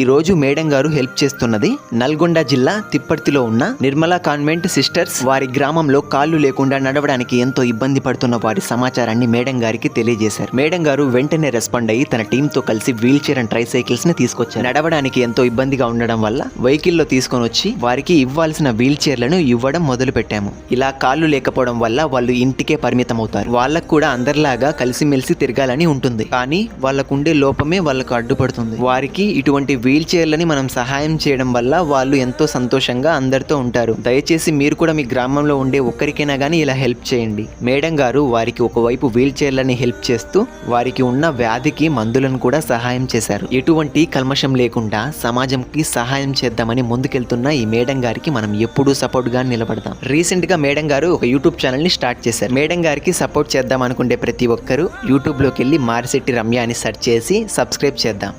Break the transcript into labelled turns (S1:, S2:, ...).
S1: ఈ రోజు మేడం గారు హెల్ప్ చేస్తున్నది నల్గొండ జిల్లా తిప్పర్తిలో ఉన్న నిర్మలా కాన్వెంట్ సిస్టర్స్ వారి గ్రామంలో కాళ్ళు లేకుండా నడవడానికి ఎంతో ఇబ్బంది పడుతున్న వారి సమాచారాన్ని మేడం గారికి తెలియజేశారు. మేడం గారు వెంటనే రెస్పాండ్ అయ్యి తన టీంతో కలిసి వీల్ చైర్ అండ్ ట్రైసైకిల్స్ని తీసుకొచ్చారు. నడవడానికి ఎంతో ఇబ్బందిగా ఉండడం వల్ల వెహికల్లో తీసుకొని వచ్చి వారికి ఇవ్వాల్సిన వీల్ చైర్లను ఇవ్వడం మొదలు పెట్టాము ఇలా కాళ్ళు లేకపోవడం వల్ల వాళ్ళు ఇంటికే పరిమితం అవుతారు వాళ్ళకు కూడా అందరిలాగా కలిసిమెలిసి తిరగాలని ఉంటుంది. కానీ వాళ్ళకుండే లోపమే వాళ్ళకు అడ్డుపడుతుంది. వారికి ఇటువంటి వీల్ చైర్లని మనం సహాయం చేయడం వల్ల వాళ్ళు ఎంతో సంతోషంగా అందరితో ఉంటారు. దయచేసి మీరు కూడా మీ గ్రామంలో ఉండే ఒక్కరికైనా కానీ ఇలా హెల్ప్ చేయండి. మేడం గారు వారికి ఒకవైపు వీల్ చైర్లని హెల్ప్ చేస్తూ వారికి ఉన్న వ్యాధికి మందులను కూడా సహాయం చేశారు. ఎటువంటి కల్మషం లేకుండా సమాజంకి సహాయం చేద్దామని ముందుకెళ్తున్న ఈ మేడం గారికి మనం ఎప్పుడూ సపోర్ట్గా నిలబడతాం. రీసెంట్గా మేడం గారు ఒక యూట్యూబ్ ఛానల్ని స్టార్ట్ చేశారు. మేడం గారికి సపోర్ట్ చేద్దాం అనుకుంటే ప్రతి ఒక్కరూ యూట్యూబ్లోకి వెళ్ళి మారిశెట్టి రమ్య అని సెర్చ్ చేసి సబ్స్క్రైబ్ చేద్దాం.